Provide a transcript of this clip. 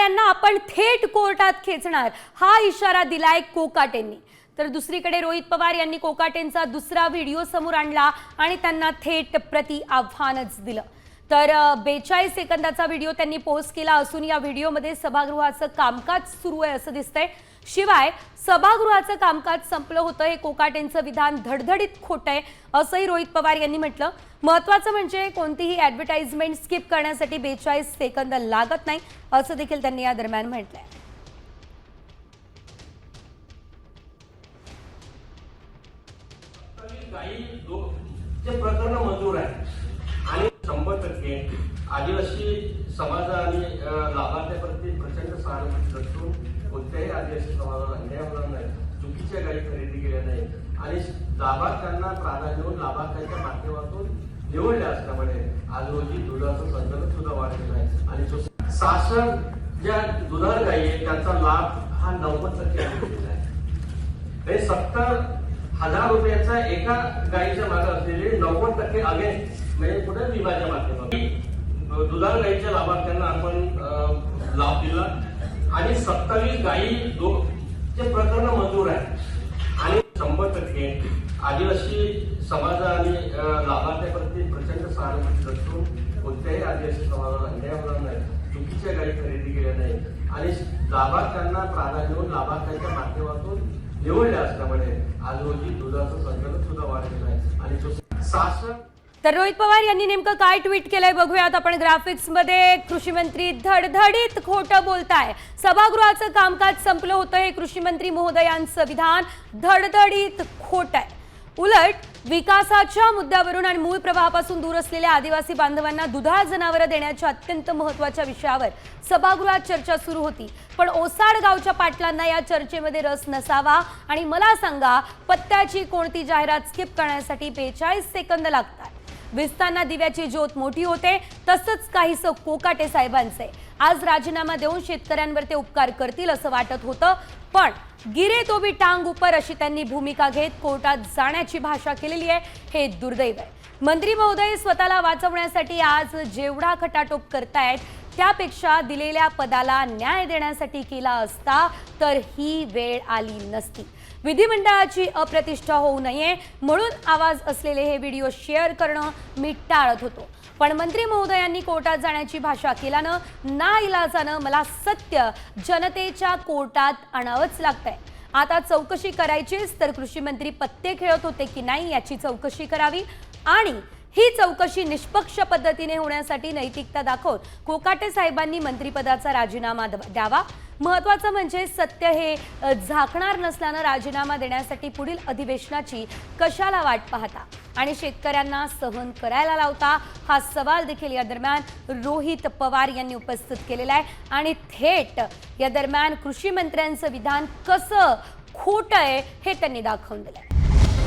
शेतकऱ्यांना आपण थेट कोर्टात खेचणार. हा इशारा दिलाय कोकाटेंनी. तर दुसरीकडे रोहित पवार यांनी कोकाटेंचा दुसरा व्हिडिओ समोर आणला आणि त्यांना थेट प्रति आव्हानच दिलं. तर बेचाळीस सेकंदाचा व्हिडिओ त्यांनी पोस्ट केला असून या व्हिडिओमध्ये सभागृहाचं कामकाज सुरू आहे असं दिसतंय. शिवाय सभागृहाचं कामकाज संपलं होतं. हे कोकाटेंचं विधान धडधडीत खोटं आहे असंही रोहित पवार यांनी म्हटलं. महत्वाचं म्हणजे कोणतीही ऍडव्हर्टाइजमेंट स्किप करण्यासाठी बेचाळीस सेकंद लागत नाही असं देखील त्यांनी या दरम्यान म्हटलंय. प्रकरण मंजूर आहे आणि शंभर टक्के आदिवासी समाज आणि लाभार्थ्याप्रती प्रचंड सहानुभूती दर्शवून कोणत्याही आदिवासी समाजाला अन्याय होणार नाही चुकीच्या गाडी खरेदी केल्या नाही आणि लाभार्थ्यांना प्राधान्य देऊन लाभार्थ्यांच्या माध्यमातून निवडले असल्यामुळे आज रोजी दुधाचं संकलन सुद्धा वाढलेलं आहे आणि जो शासन ज्या दुधार गायी आहेत त्यांचा लाभ हा नव्वद टक्के आहे. हे सत्तर हजार रुपयाचा एका गायीच्या मागे असलेले नव्वद टक्के अगे म्हणजे कुठे विमाच्या माध्यमातून. दुधाळ गायीच्या लाभार्थ्यांना आपण लाभ दिला. आणि सत्तावीस गायी जे प्रकरण मंजूर आहे आणि शंभर टक्के आदिवासी समाज आणि लाभार्थ्याप्रती प्रचंड सहानुभूती करतो कोणत्याही आदिवासी समाजाला अन्याय होणार नाही चुकीच्या गायी खरेदी केल्या नाही आणि लाभार्थ्यांना प्राधान्य देऊन लाभार्थ्यांच्या माध्यमातून निवडल्या असल्यामुळे आज रोजी दुधाचं संकलन सुद्धा वाढलेलं आहे आणि तो शासन तर रोहित पवार यांनी नेमकं काय ट्विट केलंय बघूयात. आपण ग्राफिक्समध्ये कृषी मंत्री धडधडीत खोटं बोलताय. सभागृहाचं कामकाज संपलं होतं हे कृषी मंत्री महोदयांचं विधान. धडधडीत खोट आहे. उलट विकासाच्या मुद्द्यावरून आणि मूळ प्रवाहापासून दूर असलेल्या आदिवासी बांधवांना दुधाळ जनावरं देण्याच्या अत्यंत महत्त्वाच्या विषयावर सभागृहात चर्चा सुरू होती. पण ओसाड गावच्या पाटलांना या चर्चेमध्ये रस नसावा आणि मला सांगा पत्त्याची कोणती जाहिरात स्किप करण्यासाठी बेचाळीस सेकंद लागतात. विस्ताना दिव्याची ज्योत मोठी होते तसंच काहीसं कोकाटे साहेबांचे. आज राजीनामा देऊन शेतकऱ्यांवर ते उपकार करतील असं वाटत होतं पण गिरे तो बी टांग उपर अशी त्यांनी भूमिका घेत कोर्टात जाण्याची भाषा केलेली आहे हे दुर्दैव आहे. मंत्री महोदय स्वतःला वाचवण्यासाठी आज जेवढा खटाटोप करतायत त्यापेक्षा दिलेल्या पदाला न्याय देण्यासाठी केला असता तर ही वेळ आली नसती. विधिमंडळाची अप्रतिष्ठा होऊ नये म्हणून आवाज असलेले हे व्हिडिओ शेअर करणं मी टाळत होतो. पण मंत्री महोदयांनी कोर्टात जाण्याची भाषा केल्यानं ना इलाजानं मला सत्य जनतेच्या कोर्टात आणावंच लागतंय. आता चौकशी करायचीच तर कृषी मंत्री पत्ते खेळत होते की नाही याची चौकशी करावी आणि ही चौकशी निष्पक्ष पद्धतीने होण्यासाठी नैतिकता दाखवत कोकाटे साहेबांनी मंत्रिपदाचा राजीनामा द्यावा. महत्वाचं म्हणजे सत्य हे झाकणार नसल्यानं राजीनामा देण्यासाठी पुढील अधिवेशनाची कशाला वाट पाहता? आणि शेतकऱ्यांना सहन करायला लावता? हा सवाल देखील या दरम्यान रोहित पवार यांनी उपस्थित केलेला आहे. आणि थेट या दरम्यान कृषी मंत्र्यांचं विधान कसं खोटं आहे हे त्यांनी दाखवून आहे